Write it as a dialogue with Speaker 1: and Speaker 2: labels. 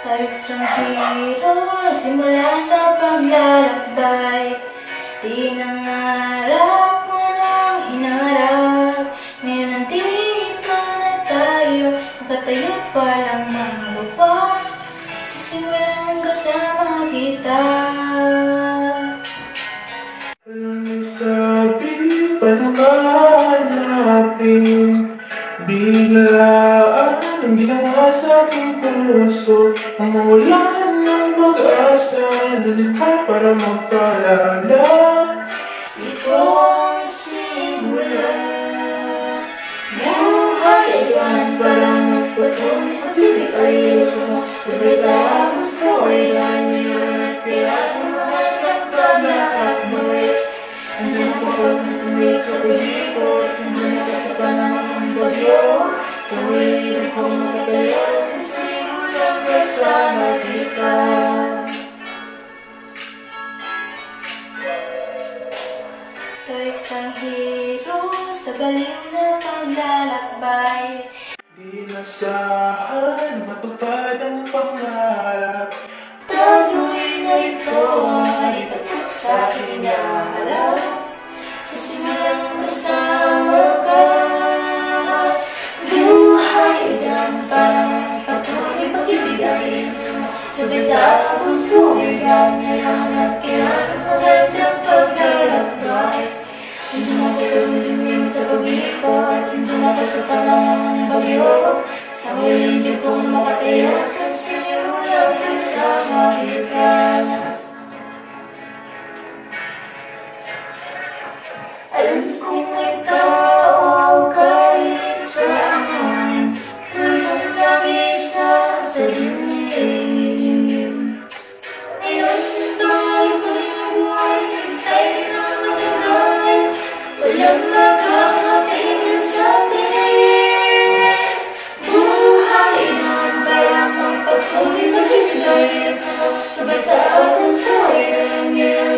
Speaker 1: Tayo ekstranghero, simula sa paglalakbay Di nangarap, walang hinarap Ngayon nandito na tayo Nakatayo pa lang mga lupa Sisimulan kasama kita
Speaker 2: Walang paano ka hanapin? Biglaan ang ginawa sa aking puso Ang mawalan ng pag-asa Nalita para magpalala
Speaker 1: Ito ang simula. Buhay ay yan parang magpatong Pag-ibig ay iluso mo Sabay sa gusto ay ganyan At kaya mahal na paglahat mo. Andiyan pag tumig sa kasama kita Ito'y isang hero sa na paglalakbay.
Speaker 2: Di nasahan, matupad ang
Speaker 1: Magbibigay sa sabay sa agos ko Ay ngayon ngayon